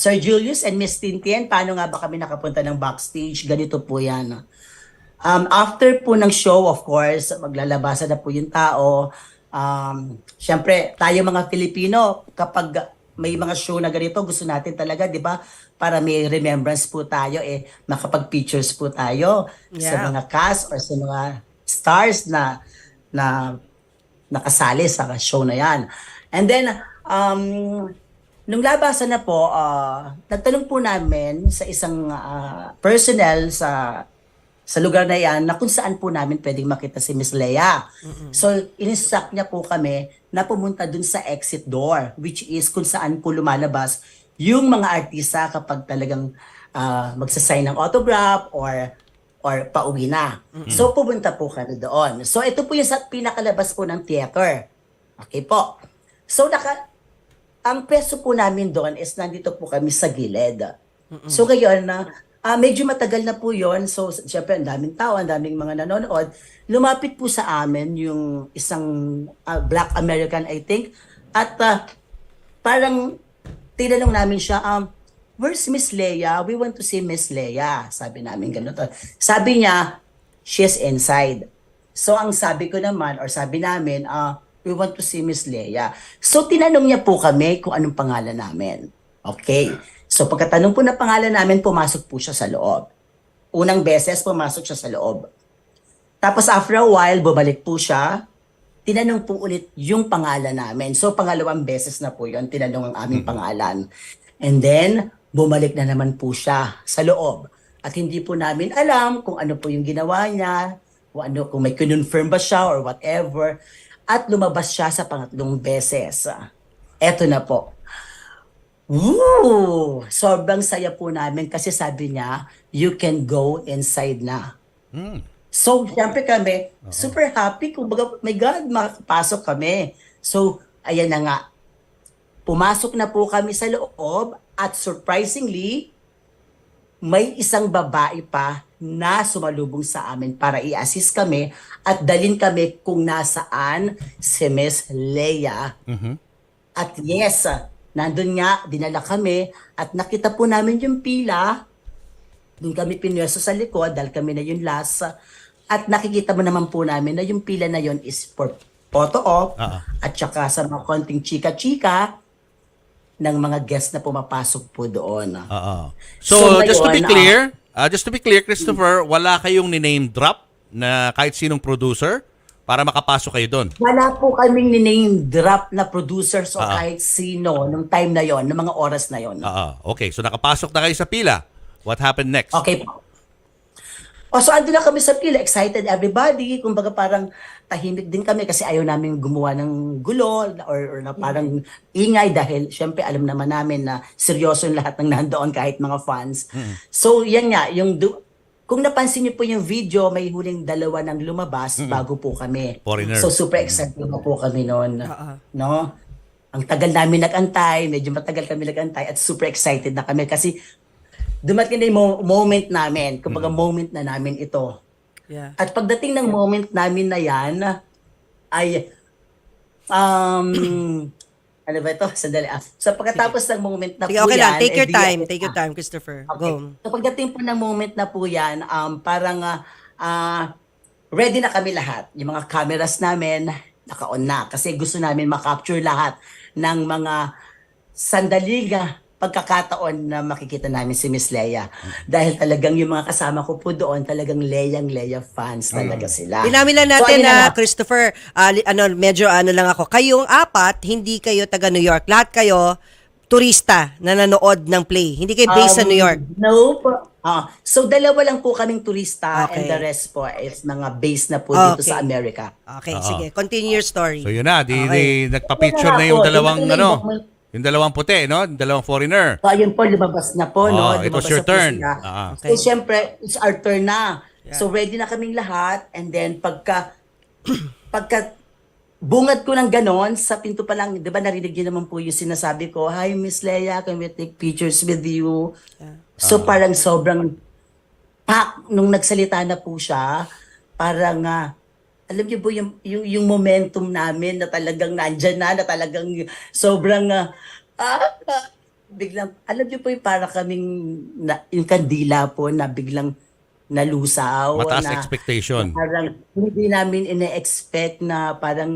Sir Julius and Miss Tintin, paano nga ba kami nakapunta ng backstage? Ganito po yan. Um, after po ng show, of course, maglalabasan na po yung tao. Um, Siyempre, tayo mga Filipino, kapag may mga show na ganito, gusto natin talaga, di ba? Para may remembrance po tayo, eh, makapag-pictures po tayo sa Yeah. mga cast or sa mga stars na na nakasali sa show na yan. And then, um, nung labasan na po, ah, nagtanong po namin sa isang ah, personnel sa sa lugar na yan na kung saan po namin pwedeng makita si Miss Leia. So, ininstruct niya po kami na pumunta dun sa exit door, which is kung saan po lumalabas yung mga artista kapag talagang ah, magsasign ng autograph or or pauwi na. So, pumunta po kami doon. So, ito po yung sa pinakalabas po ng theater. Okay po. So, naka, ang peso po namin doon is nandito po kami sa gilid. So ngayon na ah, medyo matagal na po 'yon. So syempre ang daming tao, ang daming mga nanonood. Lumapit po sa amin yung isang ah, Black American I think at ah, parang tinanong namin siya um Where's Miss Leia? We want to see Miss Leia. Sabi namin ganito. Sabi niya, she's inside. So ang sabi ko naman or sabi namin, ah, we want to see Miss Leia. So tinanong niya po kami kung anong pangalan namin. Okay. So pagkatanong po na pangalan namin, pumasok po siya sa loob. Unang beses, pumasok siya sa loob. Tapos after a while, bumalik po siya. Tinanong po ulit yung pangalan namin. So pangalawang beses na po yon tinanong ang aming pangalan. And then, bumalik na naman po siya sa loob. At hindi po namin alam kung ano po yung ginawa niya, kung, ano, kung may confirm ba siya or whatever. At lumabas siya sa pangatlong beses. Eto na po. Woo! Sobrang saya po namin kasi sabi niya, you can go inside na. Hmm. So, syempre kami, super happy. Kung baga, my God, makapasok kami. So, ayan na nga. Pumasok na po kami sa loob at surprisingly, may isang babae pa na sumalubong sa amin para i-assist kami at dalin kami kung nasaan si Miss Leia. Mhm. At yes, nandun nga, dinala kami at nakita po namin yung pila. Doon kami pinwesto sa likod dahil kami na yung last. At nakikita mo naman po namin na yung pila na yon is for photo op Ah. at saka sa mga konting chika-chika ng mga guests na pumapasok po doon. Oo. So, So, just to be ngayon, clear, ah, just to be clear, Christopher, wala kayong ni-name drop na kahit sinong producer para makapasok kayo doon. Wala po kaming name drop na producers o Ah. kahit sino nung time na yon, ng mga oras na yon. Oo. Okay, so nakapasok na kayo sa pila. What happened next? Okay po. O so andun na kami sa pila, excited everybody. Kumbaga parang tahimik din kami kasi ayaw namin gumawa ng gulo or, or na parang ingay dahil syempre alam naman namin na seryoso yung lahat ng nandoon kahit mga fans. So yan nga, yung du- kung napansin niyo po yung video, may huling dalawa ng lumabas bago po kami. Foreigner. So super excited na po kami noon. Oo. No? Ang tagal namin nagantay, medyo matagal kami nagantay at super excited na kami kasi dumating na yung mo- moment namin, kumbaga moment na namin ito. Yeah. At pagdating ng moment namin na yan, ay, um, ano ba ito? Sandali. ah. So pagkatapos ng moment na Sige, po okay yan, lang. Take your eh, time. Take your time, Christopher. Okay. Go. So pagdating po ng moment na po yan, um, parang ah, ah, ready na kami lahat. Yung mga cameras namin, naka-on na. Kasi gusto namin makapture lahat ng mga sandaling ah, pagkakataon na makikita namin si Miss Leia. Dahil talagang yung mga kasama ko po doon, talagang Leyang Leia fans talaga sila. Inamin lang So, natin ayun na, nga. Christopher, ah, li- ano, medyo ano lang ako. Kayong apat, hindi kayo taga New York. Lahat kayo, turista na nanood ng play. Hindi kayo based sa Um, New York. No po. Ah, so dalawa lang po kaming turista and Okay. the rest po is mga base na po dito Okay. sa Amerika. Okay, Oo. sige. Continue your story. So yun na, di, Okay. di nagpa-picture na yung po, dalawang na ano, yung- dalawang puti, no? Yung dalawang foreigner. So, ayun po, lumabas na po, no? Oh, it was Lumabas your na po turn. sila. Ah. Okay. So, syempre, it's our turn na. Yeah. So, ready na kaming lahat. And then, pagka, pagka, bungad ko ng ganon, sa pinto pa lang, di ba narinig niyo naman po yung sinasabi ko, Hi, Miss Leia, can we take pictures with you? So, parang sobrang, pak, nung nagsalita na po siya, parang, ah, alam niyo po yung, yung, yung momentum namin na talagang nandyan na, na talagang sobrang, ah, ah, ah, biglang, alam niyo po yung para kaming, na, yung kandila po na biglang nalusaw. Mataas na, expectation. Parang hindi namin ine-expect na parang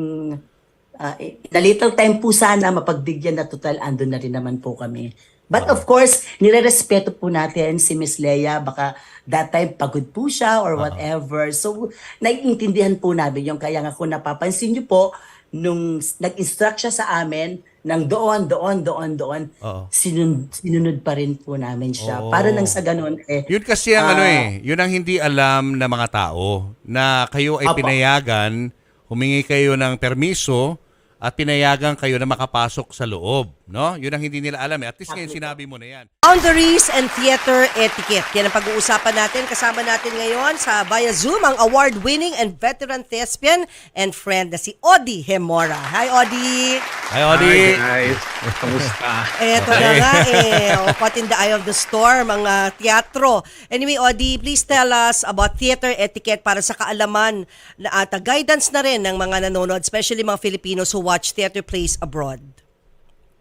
uh, na little time po sana mapagbigyan na total ando na rin naman po kami. But of course, nirerespeto po natin si Miss Leia. Baka that time pagod po siya or whatever. So, naiintindihan po namin yung kaya nga kung napapansin niyo po, nung nag-instruct siya sa amin ng doon, doon, doon, doon, Oo. sinun- sinunod pa rin po namin siya. Oo. Para nang sa ganun, eh, Yun kasi ang ano Ah. eh, yun ang hindi alam ng mga tao na kayo ay Apo. pinayagan, humingi kayo ng permiso at pinayagan kayo na makapasok sa loob, no? Yun ang hindi nila alam eh. At least ngayon sinabi mo na yan. Boundaries and theater etiquette. Yan ang pag-uusapan natin. Kasama natin ngayon sa via Zoom ang award-winning and veteran thespian and friend na si Odi Hemora. Hi, Odi! Ay, Odi. Hi guys, kamusta? Eto na nga eh. O, caught in the eye of the storm, ang ah, teatro. Anyway, Odi, please tell us about theater etiquette para sa kaalaman na at ah, guidance na rin ng mga nanonood, especially mga Filipinos who watch theater plays abroad.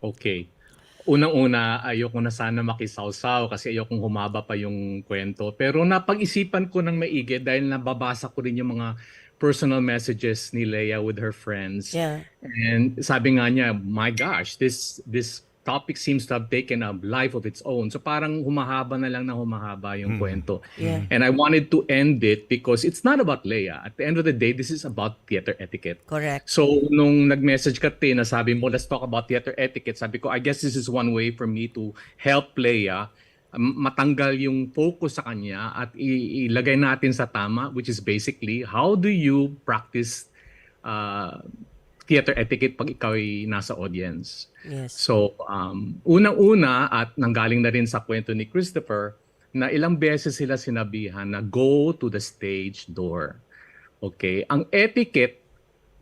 Okay. Unang-una, ayoko na sana makisawsaw kasi ayokong humaba pa yung kwento. Pero napag-isipan ko ng maigi dahil nababasa ko rin yung mga personal messages ni Leia with her friends. Yeah. And sabi nga niya, my gosh, this this topic seems to have taken a life of its own. So parang humahaba na lang na humahaba yung kwento. Yeah. And I wanted to end it because it's not about Leia. At the end of the day, this is about theater etiquette. Correct. So, nung nag-message ka, Tin, na sabi mo, let's talk about theater etiquette, sabi ko, I guess this is one way for me to help Leia matanggal yung focus sa kanya at ilagay natin sa tama, which is basically, how do you practice uh, theater etiquette pag ikaw ay nasa audience? Yes. So, um, unang-una at nanggaling na rin sa kwento ni Christopher na ilang beses sila sinabihan na go to the stage door. Okay? Ang etiquette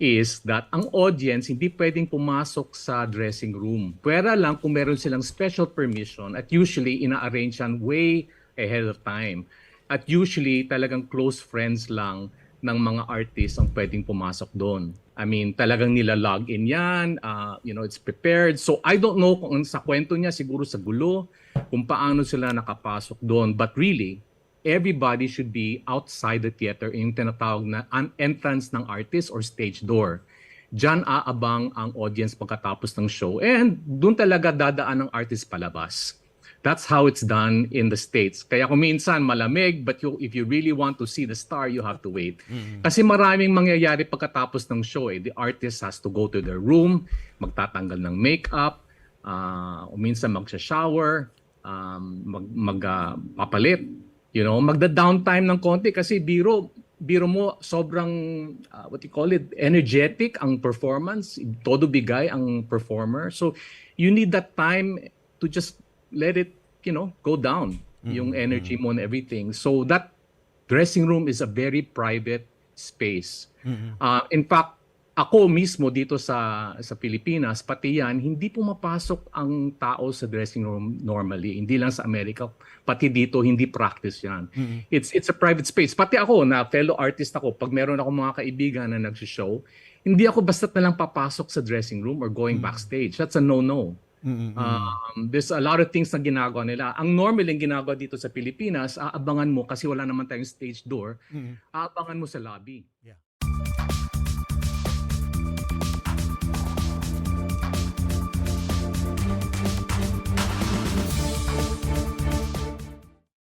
is that ang audience hindi pwedeng pumasok sa dressing room. Pwera lang kung meron silang special permission at usually ina-arrange yan way ahead of time. At usually talagang close friends lang ng mga artists ang pwedeng pumasok doon. I mean, talagang nila log in yan, uh, you know, it's prepared. So I don't know kung sa kwento niya, siguro sa gulo, kung paano sila nakapasok doon. But really, everybody should be outside the theater yung tinatawag na an entrance ng artist or stage door. Diyan aabang ang audience pagkatapos ng show and doon talaga dadaan ng artist palabas. That's how it's done in the States. Kaya kung minsan malamig, but you, if you really want to see the star, you have to wait. Kasi maraming mangyayari pagkatapos ng show. Eh. The artist has to go to their room, magtatanggal ng makeup, uh, o minsan magsha-shower, um, mag, mag ah, papalit. You know, magda-downtime ng konti kasi biro, biro mo sobrang, ah, what you call it, energetic ang performance, todo bigay ang performer. So, you need that time to just let it, you know, go down, yung energy mo and everything. So, that dressing room is a very private space. Ah, in fact, ako mismo dito sa sa Pilipinas, pati yan, hindi pumapasok ang tao sa dressing room normally. Hindi lang sa Amerika, pati dito hindi practice yan. It's it's a private space. Pati ako na fellow artist ako, pag meron ako mga kaibigan na nagsi-show, hindi ako basta't na lang papasok sa dressing room or going backstage. That's a no-no. Um, there's a lot of things na ginagawa nila. Ang normal yung ginagawa dito sa Pilipinas, aabangan mo kasi wala naman tayong stage door, aabangan mo sa lobby. Yeah.